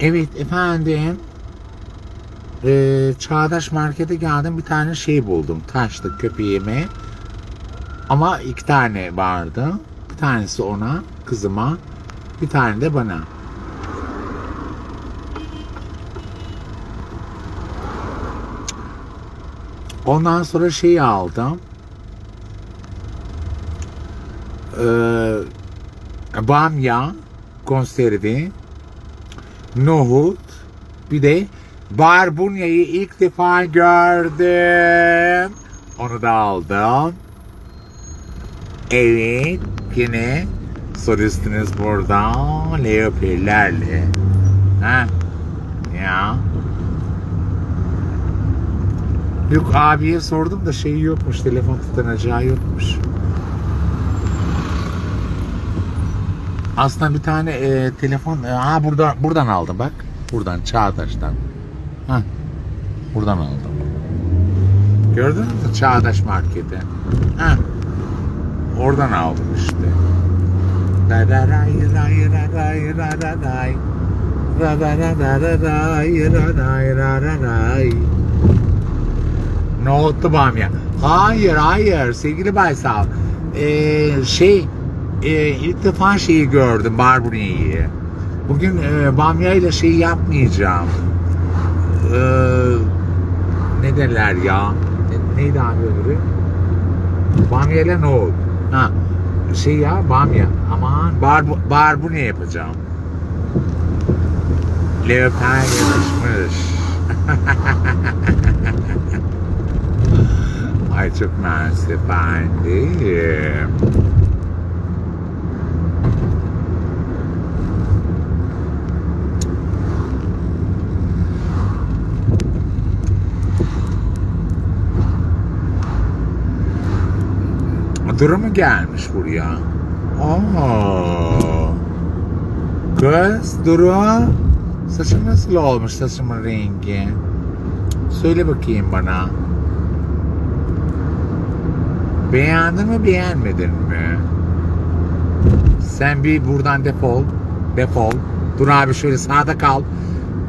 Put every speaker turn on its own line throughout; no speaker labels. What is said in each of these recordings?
Evet efendim. Ee, Çağdaş Market'e geldim bir tane şey buldum. Taşlı köpeğime. Ama iki tane vardı. Bir tanesi ona, kızıma. Bir tane de bana. Ondan sonra şeyi aldım. Ee, bamya konservi, nohut, bir de barbunyayı ilk defa gördüm. Onu da aldım. Evet, yine soru üstünüz burada leopirlerle. Ha? Ya. Yok abiye sordum da şeyi yokmuş, telefon tutanacağı yokmuş. Aslında bir tane e, telefon, e, ha buradan buradan aldım bak. Buradan Çağdaş'tan. Ha. Buradan aldım. Gördün mü Çağdaş Market'i? Ha. Oradan aldım işte. Da da ray ray ra ray ra ra ray. Ra ra ra ra ra ray ra ray ra ra. Nohutlu bamya. Hayır hayır sevgili Baysal. Ee, şey e, ilk defa şeyi gördüm barbunyayı. Bugün e, bamya ile şey yapmayacağım. Ee, ne derler ya? Ne- neydi abi öbürü? Bamya ile nohut. Ha, şey ya bamya. Aman bar, barbunya yapacağım. Leopar yarışmış. Ay çok mersi efendim. Duru mu gelmiş buraya? Aa. Kız Duru. Saçın nasıl olmuş saçımın rengi? Söyle bakayım bana. Beğendin mi beğenmedin mi? Sen bir buradan defol. Defol. Dur abi şöyle sağda kal.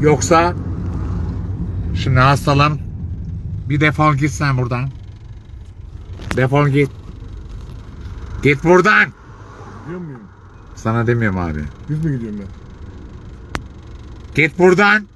Yoksa şimdi hastalan. Bir defol git sen buradan. Defol git. Git buradan.
Gidiyor muyum?
Sana demiyorum abi.
Düz mü gidiyorum ben?
Git buradan.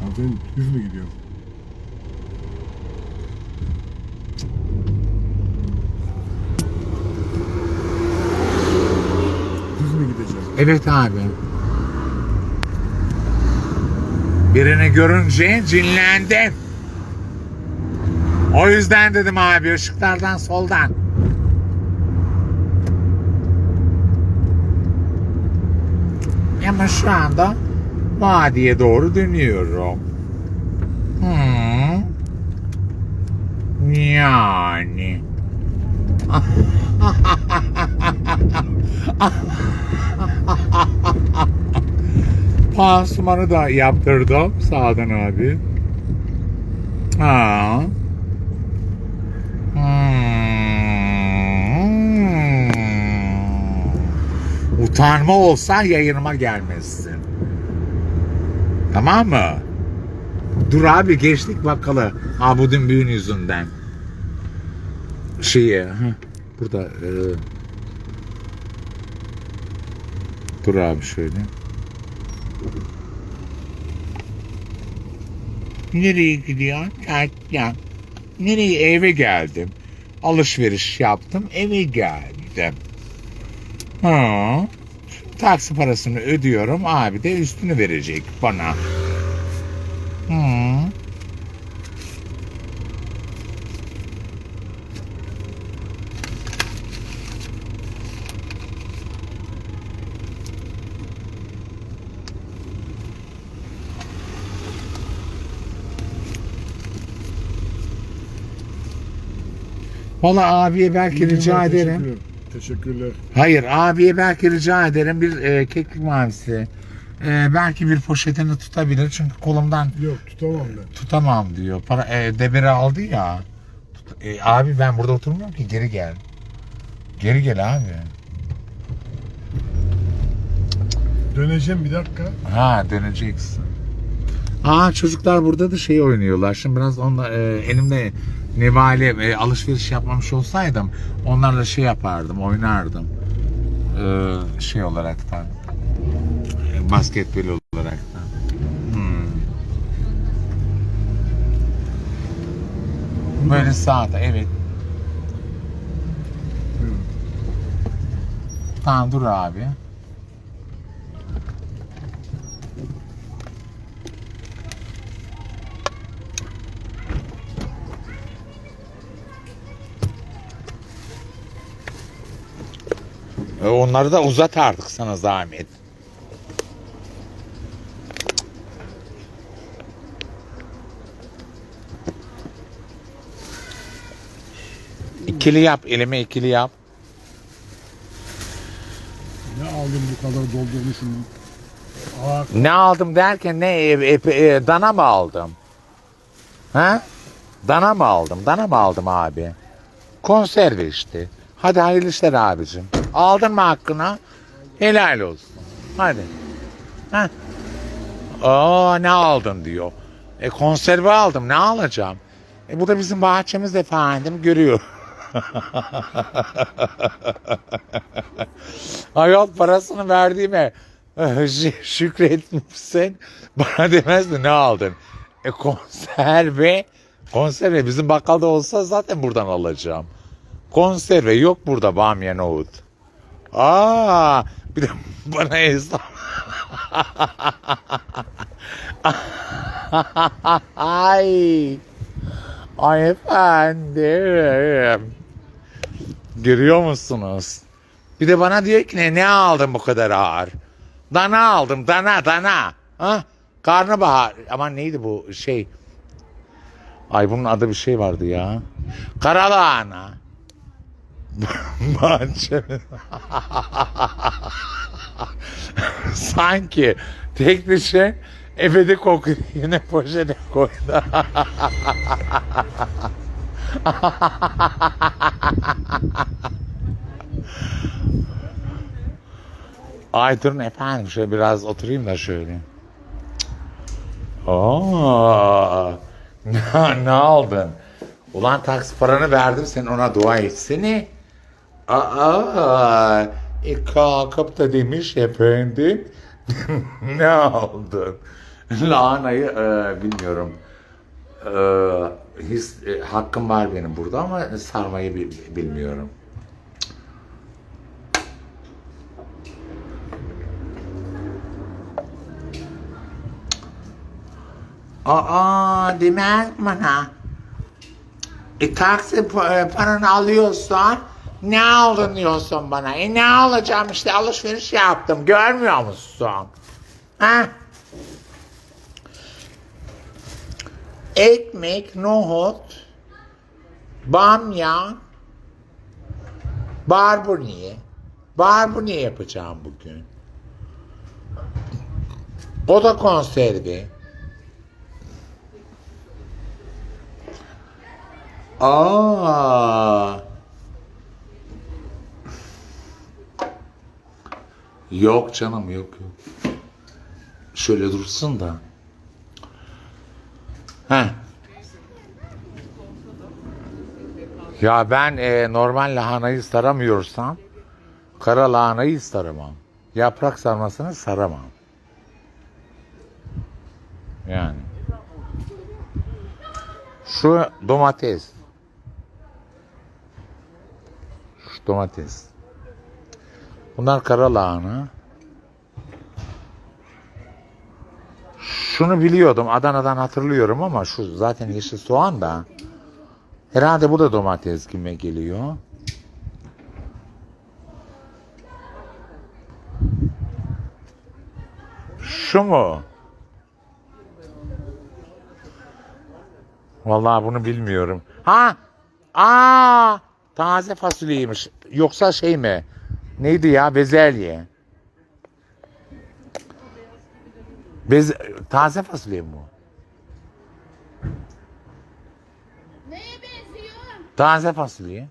Hanımefendi düz mü gidiyorum? Düz mü gideceğim?
Evet abi. Birini görünce cinlendim. O yüzden dedim abi ışıklardan soldan. Ama şu anda vadiye doğru dönüyorum. Hmm. Yani. Pansumanı da yaptırdım Sağdan abi. Ha. Utanma olsa yayınıma gelmezsin. Tamam mı? Dur abi geçtik bakalı. Abudun büyün yüzünden. Şeyi. heh, Burada. e, dur abi şöyle. Nereye gidiyorsun? Ya, nereye eve geldim. Alışveriş yaptım eve geldim. Ha. Taksi parasını ödüyorum abi de üstünü verecek bana. Hı. Valla abiye belki rica ederim.
Teşekkürler.
Hayır abiye belki rica ederim bir e, keklik mavisi. E, belki bir poşetini tutabilir çünkü kolumdan
Yok tutamam ben.
tutamam diyor. Para e, deberi aldı ya. Tut- e, abi ben burada oturmuyorum ki geri gel. Geri gel abi.
Döneceğim bir dakika.
Ha döneceksin. Aa çocuklar burada da şey oynuyorlar. Şimdi biraz onunla e, elimde nevale e, alışveriş yapmamış olsaydım onlarla şey yapardım, oynardım. E, şey olaraktan. E, basketbol olaraktan. Hmm. Böyle sağda evet.
Buyurun.
Tamam dur abi. Onları da uzat artık sana zahmet. İkili yap, elime ikili yap.
Ne aldım bu kadar doldurmuşum. Aa,
Ne aldım derken ne e, e, e, dana mı aldım? Ha? Dana mı aldım? Dana mı aldım abi? Konserve işte. Hadi hayırlı işler abicim. Aldın mı hakkını? Helal olsun. Hadi. Ha? Aa ne aldın diyor. E konserve aldım ne alacağım? E bu da bizim bahçemiz efendim görüyor. Ayol parasını verdiğime şü- şükretmişsin. Bana demez mi ne aldın? E konserve. Konserve bizim bakkalda olsa zaten buradan alacağım. Konserve yok burada bamya nohut. Aa, bir de bana hesap. Ay. Ay efendim. Görüyor musunuz? Bir de bana diyor ki ne, ne aldın bu kadar ağır? Dana aldım dana dana. Ha? Karnabahar. Aman neydi bu şey? Ay bunun adı bir şey vardı ya. Karalahana. Bahçemiz. Sanki tek dişi ebedi kokuyor yine poşete koydu. Ay durun efendim şöyle biraz oturayım da şöyle. Oo, ne, ne aldın? Ulan taksi paranı verdim sen ona dua etsene. Aa, e, kalkıp da demiş efendim. ne aldın? Lahanayı e, bilmiyorum. E, his, e, hakkım var benim burada ama sarmayı bi- bilmiyorum. Aa demez bana. E taksi pa- paranı alıyorsan ne aldın diyorsun bana. E ne alacağım işte alışveriş yaptım görmüyor musun? Ha? Ekmek, nohut, bamya, barbunya. Barbunya yapacağım bugün. O da konserve. Aa. Yok canım yok yok. Şöyle dursun da. Heh. Ya ben e, normal lahanayı saramıyorsam kara lahanayı saramam. Yaprak sarmasını saramam. Yani. Şu domates. Şu domates. Bunlar kara lahana. Şunu biliyordum. Adana'dan hatırlıyorum ama şu zaten yeşil soğan da. Herhalde bu da domates gibi geliyor. Şu mu? Vallahi bunu bilmiyorum. Ha! Aa! Taze fasulyeymiş. Yoksa şey mi? Neydi ya? Bezelye. Bez taze fasulye mi bu?
Neye benziyor?
Taze fasulye.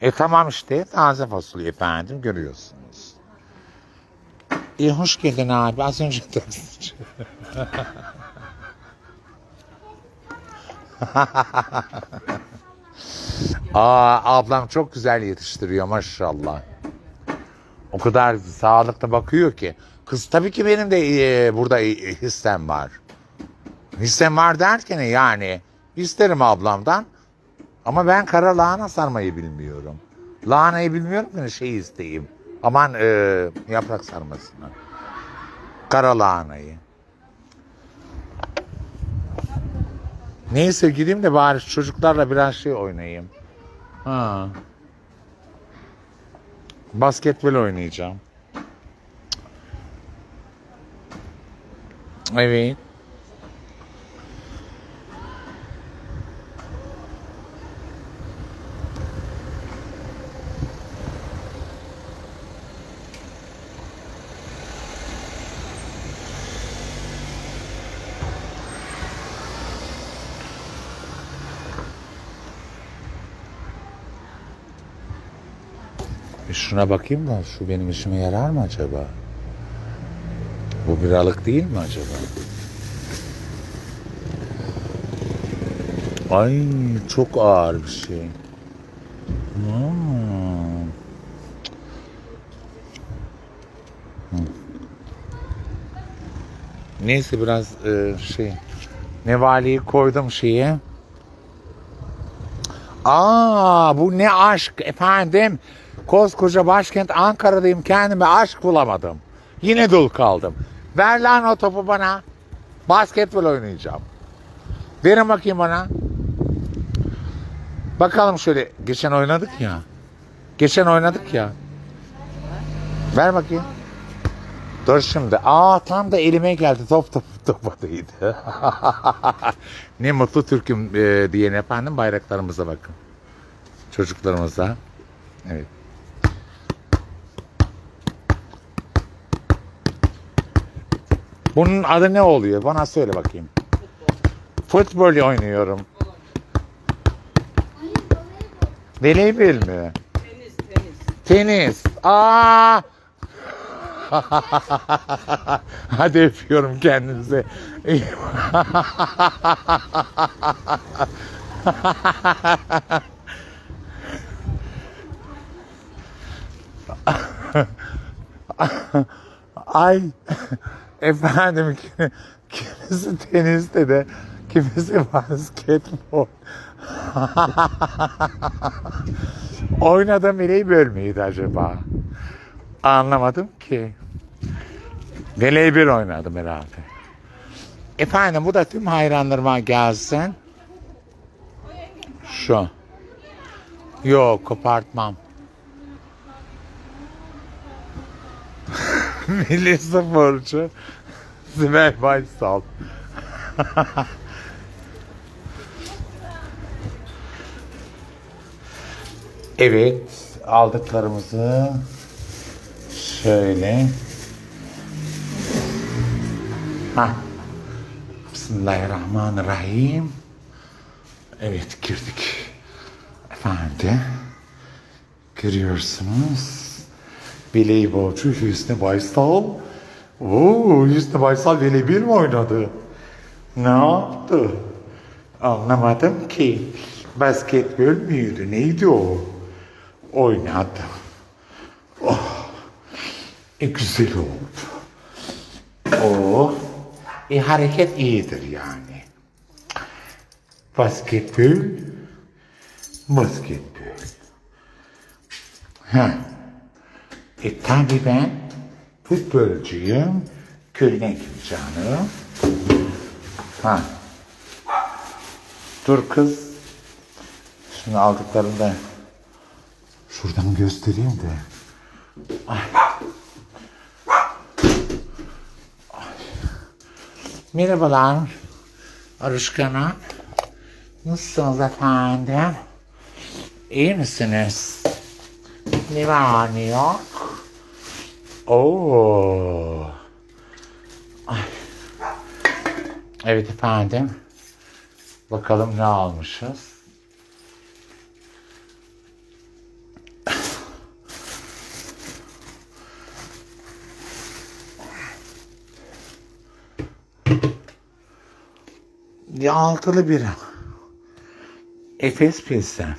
E tamam işte taze fasulye efendim görüyorsunuz. İyi hoş geldin abi. Az önce taksici. Aa ablam çok güzel yetiştiriyor maşallah. O kadar sağlıklı bakıyor ki. Kız tabii ki benim de e, burada hissem var. Hissem var derken yani isterim ablamdan. Ama ben kara lahana sarmayı bilmiyorum. Lahanayı bilmiyorum ki şey isteyeyim. Aman e, yaprak sarmasını. Kara lahanayı. Neyse gideyim de bari çocuklarla biraz şey oynayayım. Ha. Basketbol oynayacağım. Evet. Bir şuna bakayım da şu benim işime yarar mı acaba? Bu bir alık değil mi acaba? Ay çok ağır bir şey. Hmm. Hı. Neyse biraz e, şey nevaleyi koydum şeye. Aa bu ne aşk efendim. Koskoca başkent Ankara'dayım kendime aşk bulamadım. Yine dul kaldım. Ver lan o topu bana. Basketbol oynayacağım. Verin bakayım bana. Bakalım şöyle. Geçen oynadık ya. Geçen oynadık ya. Ver bakayım. Dur şimdi. Aa tam da elime geldi. Top top topa değdi. ne mutlu Türk'üm e, diyen efendim bayraklarımıza bakın. Çocuklarımıza. Evet. Bunun adı ne oluyor? Bana söyle bakayım. Futbol oynuyorum. Voleybol mi?
Tenis, tenis.
Tenis. Aa! Hadi öpüyorum kendinize. Ay efendim ki- kimisi teniste de kimisi basketbol. Oynadığım voleybol muydu acaba? Anlamadım ki. Voleybol oynadım herhalde. Efendim bu da tüm hayranlarıma gelsin. Şu. Yok kopartmam. Milli sporcu. Sibel Baysal. evet aldıklarımızı şöyle. Ha Bismillahirrahmanirrahim. Evet girdik. Efendim görüyorsunuz voleybolcu Hüsnü Baysal. Oo, Hüsnü Baysal voleybol mi oynadı? Ne yaptı? Anlamadım ki. Basketbol müydü? Neydi o? Oynadı. Oh. E, güzel oldu. Oh. E, hareket iyidir yani. Basketbol. Basketbol. Ha. E tabi ben futbolcuyum. Köyüne gideceğim. Ha. Dur kız. Şimdi aldıklarını da şuradan göstereyim de. Ay. Ay. Merhabalar. Arışkan'a. Nasılsınız efendim? İyi misiniz? Ne var ne yok? Oo. Ay. Evet efendim. Bakalım ne almışız. Altılı birim. Efes Pilsen.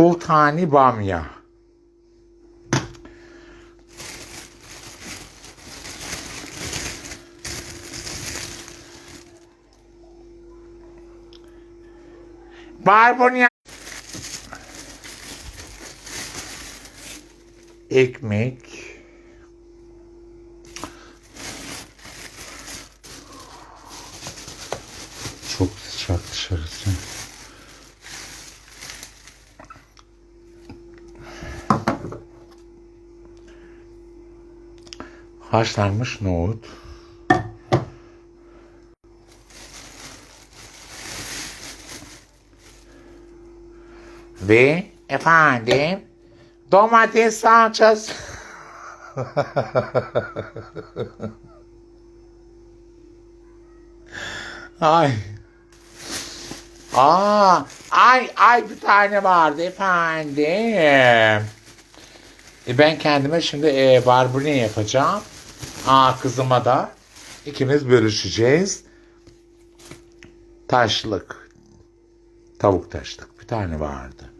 Sultani Bamya. Barbunya. Ekmek. Haşlanmış nohut. Ve efendim domates salçası. ay. Aa, ay ay bir tane vardı efendim. E ben kendime şimdi e, barbunya yapacağım. Aa kızıma da ikimiz bölüşeceğiz. Taşlık. Tavuk taşlık bir tane vardı.